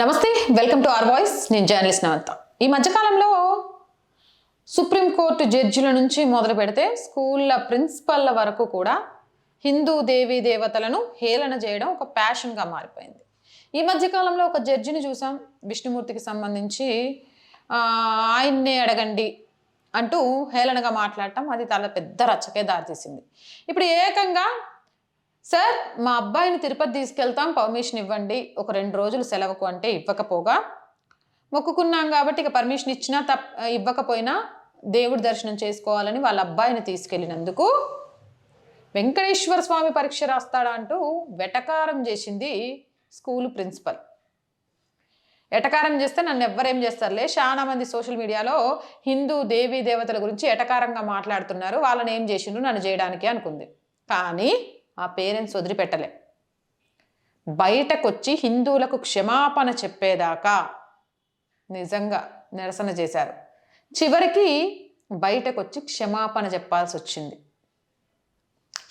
నమస్తే welcome to our voice. నేను journalist నవంత. ఈ మధ్యకాలంలో సుప్రీంకోర్టు జడ్జిల నుంచి మొదలు పెడితే స్కూళ్ళ ప్రిన్సిపల్ల వరకు కూడా హిందూ దేవీ దేవతలను హేళన చేయడం ఒక ప్యాషన్గా మారిపోయింది. ఈ మధ్యకాలంలో ఒక జడ్జిని చూసాం విష్ణుమూర్తికి సంబంధించి ఆయన్నే అడగండి అంటూ హేళనగా మాట్లాడటం అది చాలా పెద్ద రచ్చకే దారితీసింది. ఇప్పుడు ఏకంగా సార్ మా అబ్బాయిని తిరుపతి తీసుకెళ్తాం పర్మిషన్ ఇవ్వండి. ఒక రెండు రోజులు సెలవుకు అంటే ఇవ్వకపోగా. మొక్కుకున్నాం కాబట్టి ఇక పర్మిషన్ ఇచ్చినా తప్ ఇవ్వకపోయినా దేవుడి దర్శనం చేసుకోవాలని వాళ్ళ అబ్బాయిని తీసుకెళ్ళినందుకు వెంకటేశ్వర స్వామి పరీక్ష రాస్తాడా అంటూ వెటకారం చేసింది స్కూల్ ప్రిన్సిపల్. ఎటకారం చేస్తే నన్ను ఎవ్వరేం చేస్తారులే? చాలా మంది సోషల్ మీడియాలో హిందూ దేవీ దేవతల గురించి ఎటకారంగా మాట్లాడుతున్నారు. వాళ్ళని ఏం చేసిండ్రు? నన్ను చేయడానికి అనుకుంది. కానీ ఆ పేరెంట్స్ వదిలిపెట్టలే. బయటకొచ్చి హిందువులకు క్షమాపణ చెప్పేదాకా నిజంగా నిరసన చేశారు. చివరికి బయటకొచ్చి క్షమాపణ చెప్పాల్సి వచ్చింది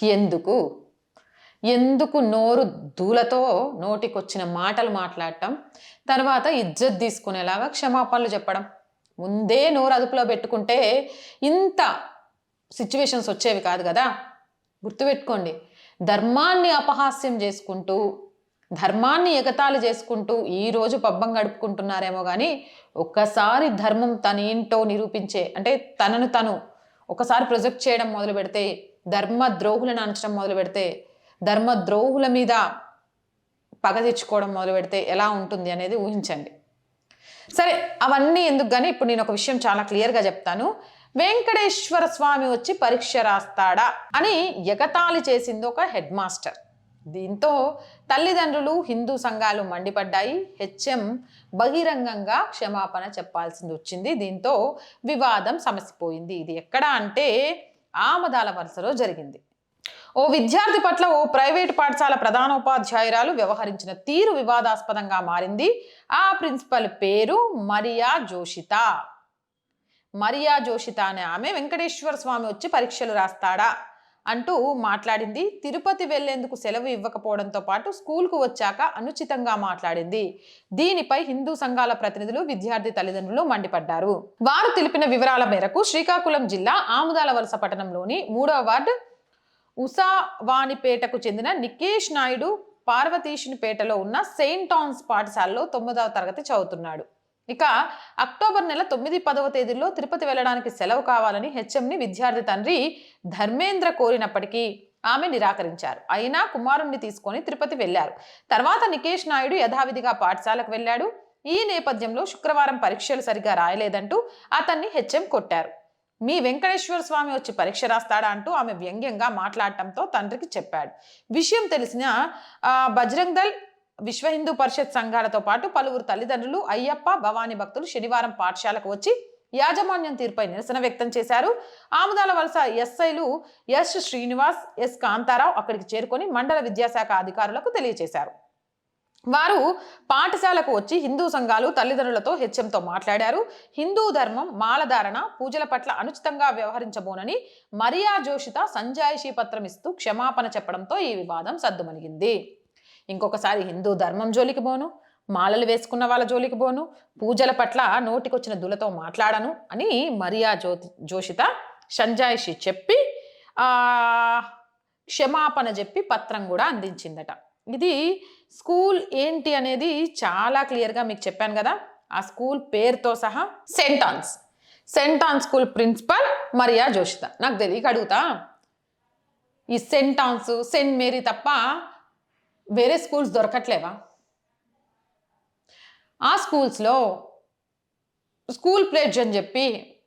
ఎందుకు? ఎందుకు నోరు దూలతో నోటికొచ్చిన మాటలు మాట్లాడటం? తర్వాత ఇజ్జత్ తీసుకునేలాగా క్షమాపణలు చెప్పడం. ముందే నోరు అదుపులో పెట్టుకుంటే ఇంత సిచ్యువేషన్స్ వచ్చేవి కాదు కదా? గుర్తుపెట్టుకోండి. ధర్మాన్ని అపహాస్యం చేసుకుంటూ ధర్మాన్ని ఎగతాళి చేసుకుంటూ ఈరోజు పబ్బం గడుపుకుంటున్నారేమో కానీ ఒక్కసారి ధర్మం తనేంటో నిరూపించే అంటే తనను తను ఒకసారి ప్రొజెక్ట్ చేయడం మొదలు పెడితే ధర్మ ద్రోహులను అనచడం మొదలు పెడితే ధర్మ ద్రోహుల మీద పగ తెచ్చుకోవడం మొదలు పెడితే ఎలా ఉంటుంది అనేది ఊహించండి. సరే అవన్నీ ఎందుకు కానీ ఇప్పుడు నేను ఒక విషయం చాలా క్లియర్గా చెప్తాను. వెంకటేశ్వర స్వామి వచ్చి పరీక్ష రాస్తాడా అని ఎగతాళి చేసింది ఒక హెడ్ మాస్టర్. దీంతో తల్లిదండ్రులు హిందూ సంఘాలు మండిపడ్డాయి. హెచ్ఎం బహిరంగంగా క్షమాపణ చెప్పాల్సింది వచ్చింది. దీంతో వివాదం సమసిపోయింది. ఇది ఎక్కడ అంటే ఆమదాల వరుసలో జరిగింది. ఓ విద్యార్థి పట్ల ఓ ప్రైవేటు పాఠశాల ప్రధానోపాధ్యాయురాలు వ్యవహరించిన తీరు వివాదాస్పదంగా మారింది. ఆ ప్రిన్సిపల్ పేరు మరియా జోషిత. మరియా జోషిత అనే ఆమె వెంకటేశ్వర స్వామి వచ్చి పరీక్షలు రాస్తాడా అంటూ మాట్లాడింది. తిరుపతి వెళ్ళేందుకు సెలవు ఇవ్వకపోవడంతో పాటు స్కూల్కు వచ్చాక అనుచితంగా మాట్లాడింది. దీనిపై హిందూ సంఘాల ప్రతినిధులు విద్యార్థి తల్లిదండ్రులు మండిపడ్డారు. వారు తెలిపిన వివరాల మేరకు శ్రీకాకుళం జిల్లా ఆముదాల వలస పట్టణంలోని మూడవ వార్డు ఉసావాణిపేటకు చెందిన నికేష్ నాయుడు పార్వతీశునిపేటలో ఉన్న సెయింట్ టాన్స్ పాఠశాలలో తొమ్మిదవ తరగతి చదువుతున్నాడు. ఇక అక్టోబర్ నెల తొమ్మిది పదవ తేదీల్లో తిరుపతి వెళ్ళడానికి సెలవు కావాలని హెచ్ఎంని విద్యార్థి తండ్రి ధర్మేంద్ర కోరినప్పటికీ ఆమె నిరాకరించారు. అయినా కుమారుణ్ణి తీసుకొని తిరుపతి వెళ్ళారు తర్వాత నికేష్ నాయుడు యథావిధిగా పాఠశాలకు వెళ్ళాడు. ఈ నేపథ్యంలో శుక్రవారం పరీక్షలు సరిగా రాయలేదంటూ అతన్ని హెచ్ఎం కొట్టారు. మీ వెంకటేశ్వర స్వామి వచ్చి పరీక్ష రాస్తాడా? అంటూ ఆమె వ్యంగ్యంగా మాట్లాడటంతో తండ్రికి చెప్పాడు. విషయం తెలిసిన బజరంగ్ దళ్ విశ్వ హిందూ పరిషత్ సంఘాలతో పాటు పలువురు తల్లిదండ్రులు అయ్యప్ప భవానీ భక్తులు శనివారం పాఠశాలకు వచ్చి యాజమాన్యం తీరుపై నిరసన వ్యక్తం చేశారు. ఆముదాల వలస ఎస్ఐలు ఎస్ శ్రీనివాస్ ఎస్ కాంతారావు అక్కడికి చేరుకొని మండల విద్యాశాఖ అధికారులకు తెలియజేశారు. వారు పాఠశాలకు వచ్చి హిందూ సంఘాలు తల్లిదండ్రులతో హెచ్ఎంతో మాట్లాడారు. హిందూ ధర్మం మాలధారణ పూజల పట్ల అనుచితంగా వ్యవహరించబోనని మరియా జోషిత సంజాయిషీ పత్రం ఇస్తూ క్షమాపణ చెప్పడంతో ఈ వివాదం సద్దుమణిగింది. ఇంకొకసారి హిందూ ధర్మం జోలికి పోను మాలలు వేసుకున్న వాళ్ళ జోలికి పోను పూజల పట్ల నోటికొచ్చిన దులతో మాట్లాడను అని మరియా జో జోషిత సంజాయిషి చెప్పి క్షమాపణ చెప్పి పత్రం కూడా అందించిందట. ఇది స్కూల్ ఏంటి అనేది చాలా క్లియర్గా మీకు చెప్పాను కదా ఆ స్కూల్ పేరుతో సహా saint Ann's saint Ann school principal Mariya Joshitha. నాకు తెలియక అడుగుతా ఈ సెంటాన్స్ సెంట్ మేరీ తప్ప వేరే స్కూల్స్ దొరకట్లేవా? ఆ స్కూల్స్లో స్కూల్ ప్లేడ్జ్ అని చెప్పి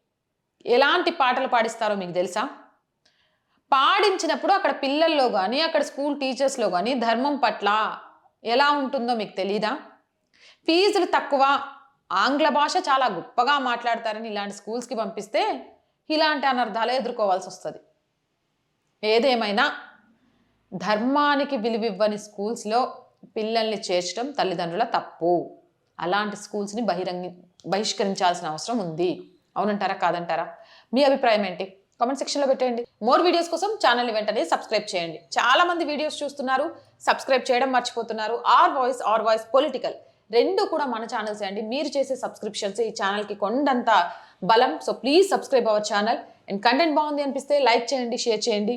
ఎలాంటి పాటలు పాడిస్తారో మీకు తెలుసా? పాడించినప్పుడు అక్కడ పిల్లల్లో కానీ అక్కడ స్కూల్ టీచర్స్లో కానీ ధర్మం పట్ల ఎలా ఉంటుందో మీకు తెలీదా? ఫీజులు తక్కువ. ఆంగ్ల భాష చాలా గొప్పగా మాట్లాడతారని ఇలాంటి స్కూల్స్కి పంపిస్తే ఇలాంటి అనర్థాలు ఎదుర్కోవాల్సి వస్తుంది. ఏదేమైనా ధర్మానికి విలువివ్వని స్కూల్స్లో పిల్లల్ని చేర్చడం తల్లిదండ్రుల తప్పు. అలాంటి స్కూల్స్ని బహిరంగ బహిష్కరించాల్సిన అవసరం ఉంది. అవునంటారా? కాదంటారా? మీ అభిప్రాయం ఏంటి? కామెంట్ సెక్షన్లో పెట్టండి మోర్ వీడియోస్ కోసం ఛానల్ని వెంటనే సబ్స్క్రైబ్ చేయండి. చాలా మంది వీడియోస్ చూస్తున్నారు సబ్స్క్రైబ్ చేయడం మర్చిపోతున్నారు. R voice R voice political రెండు కూడా మన ఛానల్సే అండి. మీరు చేసే సబ్స్క్రిప్షన్స్ ఈ ఛానల్కి కొండంత బలం. So please subscribe our channel. And content బాగుంది అనిపిస్తే లైక్ చేయండి షేర్ చేయండి.